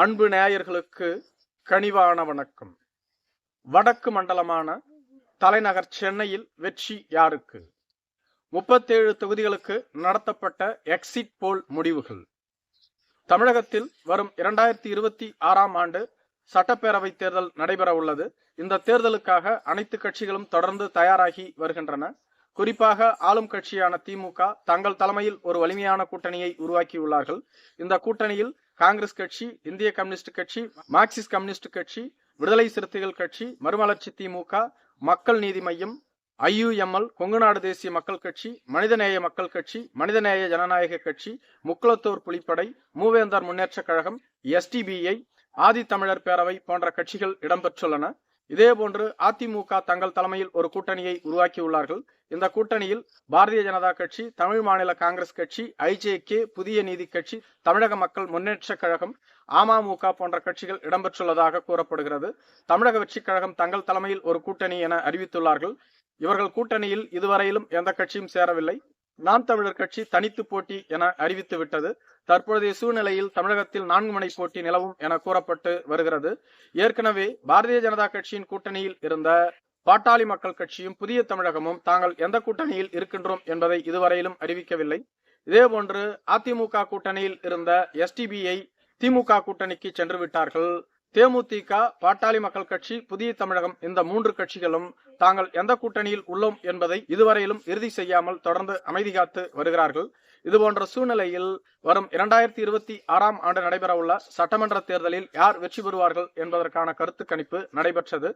அன்பு நேயர்களுக்கு கனிவான வணக்கம். வடக்கு மண்டலமான தலைநகர் சென்னையில் வெற்றி யாருக்கு? முப்பத்தேழு தொகுதிகளுக்கு நடத்தப்பட்ட எக்ஸிட் போல் முடிவுகள். தமிழகத்தில் வரும் இரண்டாயிரத்தி இருபத்தி ஆறாம் ஆண்டு சட்டப்பேரவை தேர்தல் நடைபெற உள்ளது. இந்த தேர்தலுக்காக அனைத்து கட்சிகளும் தொடர்ந்து தயாராகி வருகின்றன. குறிப்பாக ஆளும் கட்சியான திமுக தங்கள் தலைமையில் ஒரு வலிமையான கூட்டணியை உருவாக்கியுள்ளார்கள். இந்த கூட்டணியில் காங்கிரஸ் கட்சி இந்திய கம்யூனிஸ்ட் கட்சி மார்க்சிஸ்ட் கம்யூனிஸ்ட் கட்சி விடுதலை சிறுத்தைகள் கட்சி மறுமலர்ச்சி திமுக மக்கள் நீதி மையம் ஐயுஎம்எல் கொங்குநாடு தேசிய மக்கள் கட்சி மனிதநேய மக்கள் கட்சி மனிதநேய ஜனநாயக கட்சி முக்குளத்தூர் புலிப்படை மூவேந்தர் முன்னேற்றக் கழகம் எஸ்டிபிஐ ஆதி தமிழர் பேரவை போன்ற கட்சிகள் இடம்பெற்றுள்ளன. இதேபோன்று அதிமுக தங்கள் தலைமையில் ஒரு கூட்டணியை உருவாக்கியுள்ளார்கள். இந்த கூட்டணியில் பாரதிய ஜனதா கட்சி தமிழ் மாநில காங்கிரஸ் கட்சி ஐஜேகே புதிய நீதி கட்சி தமிழக மக்கள் முன்னேற்ற கழகம் அமமுக போன்ற கட்சிகள் இடம்பெற்றுள்ளதாக கூறப்படுகிறது. தமிழக வெற்றிக் கழகம் தங்கள் தலைமையில் ஒரு கூட்டணி என அறிவித்துள்ளார்கள். இவர்கள் கூட்டணியில் இதுவரையிலும் எந்த கட்சியும் சேரவில்லை. நாம் தமிழர் கட்சி தனித்து போட்டி என அறிவித்து விட்டது. தற்போதைய சூழ்நிலையில் தமிழகத்தில் நான்கு மணி போட்டி நிலவும் என கூறப்பட்டு வருகிறது. ஏற்கனவே பாரதிய ஜனதா கட்சியின் கூட்டணியில் இருந்த பாட்டாளி மக்கள் கட்சியும் புதிய தமிழகமும் தாங்கள் எந்த கூட்டணியில் இருக்கின்றோம் என்பதை இதுவரையிலும் அறிவிக்கவில்லை. இதேபோன்று அதிமுக கூட்டணியில் இருந்த எஸ்டிபிஐ திமுக கூட்டணிக்கு சென்று விட்டார்கள். தேமுதிக பாட்டாளி மக்கள் கட்சி புதிய தமிழகம் இந்த மூன்று கட்சிகளும் தாங்கள் எந்த கூட்டணியில் உள்ளோம் என்பதை இதுவரையிலும் இறுதி செய்யாமல் தொடர்ந்து அமைதி காத்து வருகிறார்கள். இதுபோன்ற சூழ்நிலையில் வரும் இரண்டாயிரத்தி இருபத்தி ஆறாம் ஆண்டு நடைபெறவுள்ள சட்டமன்ற தேர்தலில் யார் வெற்றி பெறுவார்கள் என்பதற்கான கருத்து கணிப்பு நடைபெற்றது.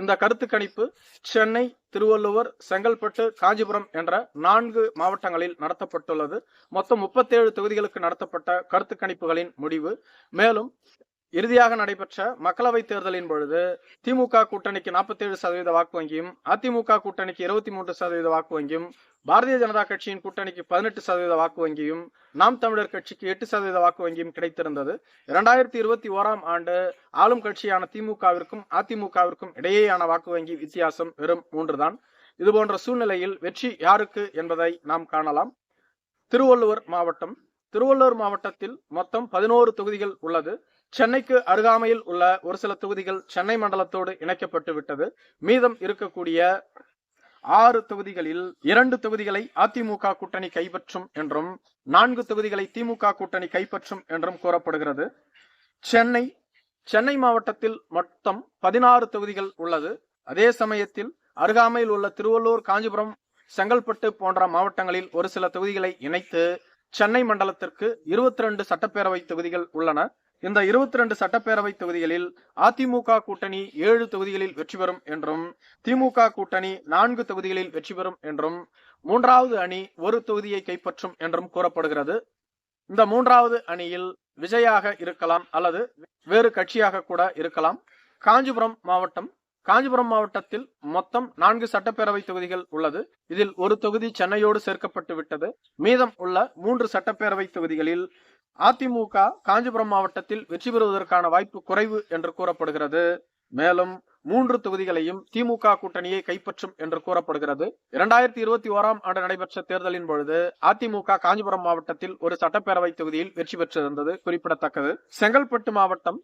இந்த கருத்து கணிப்பு சென்னை திருவள்ளுவர் செங்கல்பட்டு காஞ்சிபுரம் என்ற நான்கு மாவட்டங்களில் நடத்தப்பட்டுள்ளது. மொத்தம் முப்பத்தேழு தொகுதிகளுக்கு நடத்தப்பட்ட கருத்து கணிப்புகளின் முடிவு. மேலும் இறுதியாக நடைபெற்ற மக்களவை தேர்தலின் பொழுது திமுக கூட்டணிக்கு நாற்பத்தேழு சதவீத வாக்கு வங்கியும் அதிமுக கூட்டணிக்கு இருபத்தி மூன்று சதவீத வாக்கு வங்கியும் பாரதிய ஜனதா கட்சியின் கூட்டணிக்கு பதினெட்டு சதவீத வாக்கு வங்கியும் நாம் தமிழர் கட்சிக்கு எட்டு சதவீத வாக்கு வங்கியும் கிடைத்திருந்தது. இரண்டாயிரத்தி இருபத்தி ஓராம் ஆண்டு ஆளும் கட்சியான திமுகவிற்கும் அதிமுகவிற்கும் இடையேயான வாக்கு வங்கி வித்தியாசம் வெறும் மூன்றுதான். இதுபோன்ற சூழ்நிலையில் வெற்றி யாருக்கு என்பதை நாம் காணலாம். திருவள்ளுவர் மாவட்டம் திருவள்ளூர் மாவட்டத்தில் மொத்தம் பதினோரு தொகுதிகள் உள்ளது. சென்னைக்கு அருகாமையில் உள்ள ஒரு சில தொகுதிகள் சென்னை மண்டலத்தோடு இணைக்கப்பட்டு விட்டது. மீதம் இருக்கக்கூடிய ஆறு தொகுதிகளில் இரண்டு தொகுதிகளை அதிமுக கூட்டணி கைப்பற்றும் என்றும் நான்கு தொகுதிகளை திமுக கூட்டணி கைப்பற்றும் என்றும் கூறப்படுகிறது. சென்னை சென்னை மாவட்டத்தில் மொத்தம் பதினாறு தொகுதிகள் உள்ளது. அதே சமயத்தில் அருகாமையில் உள்ள திருவள்ளூர் காஞ்சிபுரம் செங்கல்பட்டு போன்ற மாவட்டங்களில் ஒரு சில தொகுதிகளை இணைத்து சென்னை மண்டலத்திற்கு இருபத்தி ரெண்டு சட்டப்பேரவை தொகுதிகள் உள்ளன. இந்த இருபத்தி ரெண்டு சட்டப்பேரவை தொகுதிகளில் அதிமுக கூட்டணி ஏழு தொகுதிகளில் வெற்றி பெறும் என்றும் திமுக கூட்டணி நான்கு தொகுதிகளில் வெற்றி பெறும் என்றும் மூன்றாவது அணி ஒரு தொகுதியை கைப்பற்றும் என்றும் கூறப்படுகிறது. இந்த மூன்றாவது அணியில் விஜயாக இருக்கலாம் அல்லது வேறு கட்சியாக கூட இருக்கலாம். காஞ்சிபுரம் மாவட்டம் காஞ்சிபுரம் மாவட்டத்தில் மொத்தம் நான்கு சட்டப்பேரவை தொகுதிகள் உள்ளது. இதில் ஒரு தொகுதி சென்னையோடு சேர்க்கப்பட்டு விட்டது. மீதம் உள்ள மூன்று சட்டப்பேரவை தொகுதிகளில் அதிமுக காஞ்சிபுரம் மாவட்டத்தில் வெற்றி பெறுவதற்கான வாய்ப்பு குறைவு என்று கூறப்படுகிறது. மேலும் மூன்று தொகுதிகளையும் திமுக கூட்டணியை கைப்பற்றும் என்று கூறப்படுகிறது. இரண்டாயிரத்தி இருபத்தி ஓராம் ஆண்டு நடைபெற்ற தேர்தலின் பொழுது அதிமுக காஞ்சிபுரம் மாவட்டத்தில் ஒரு சட்டப்பேரவை தொகுதியில் வெற்றி பெற்றிருந்தது குறிப்பிடத்தக்கது. செங்கல்பட்டு மாவட்டம்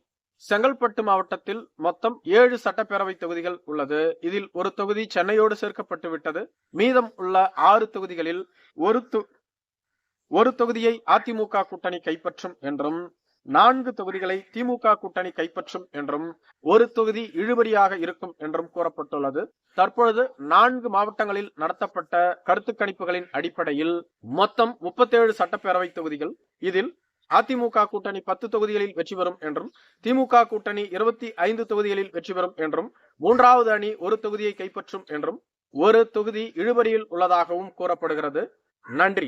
செங்கல்பட்டு மாவட்டத்தில் மொத்தம் ஏழு சட்டப்பேரவை தொகுதிகள் உள்ளது. இதில் ஒரு தொகுதி சென்னையோடு சேர்க்கப்பட்டு விட்டது. மீதம் உள்ள ஆறு தொகுதிகளில் ஒரு ஒரு தொகுதியை அதிமுக கூட்டணி கைப்பற்றும் என்றும் நான்கு தொகுதிகளை திமுக கூட்டணி கைப்பற்றும் என்றும் ஒரு தொகுதி இழுபறியாக இருக்கும் என்றும் கூறப்பட்டுள்ளது. தற்பொழுது நான்கு மாவட்டங்களில் நடத்தப்பட்ட கருத்து கணிப்புகளின் அடிப்படையில் மொத்தம் முப்பத்தேழு சட்டப்பேரவை தொகுதிகள். இதில் அதிமுக கூட்டணி பத்து தொகுதிகளில் வெற்றி பெறும் என்றும் திமுக கூட்டணி இருபத்தி ஐந்து தொகுதிகளில் வெற்றி பெறும் என்றும் மூன்றாவது அணி ஒரு தொகுதியை கைப்பற்றும் என்றும் ஒரு தொகுதி இழுபறியில் உள்ளதாகவும் கூறப்படுகிறது. நன்றி.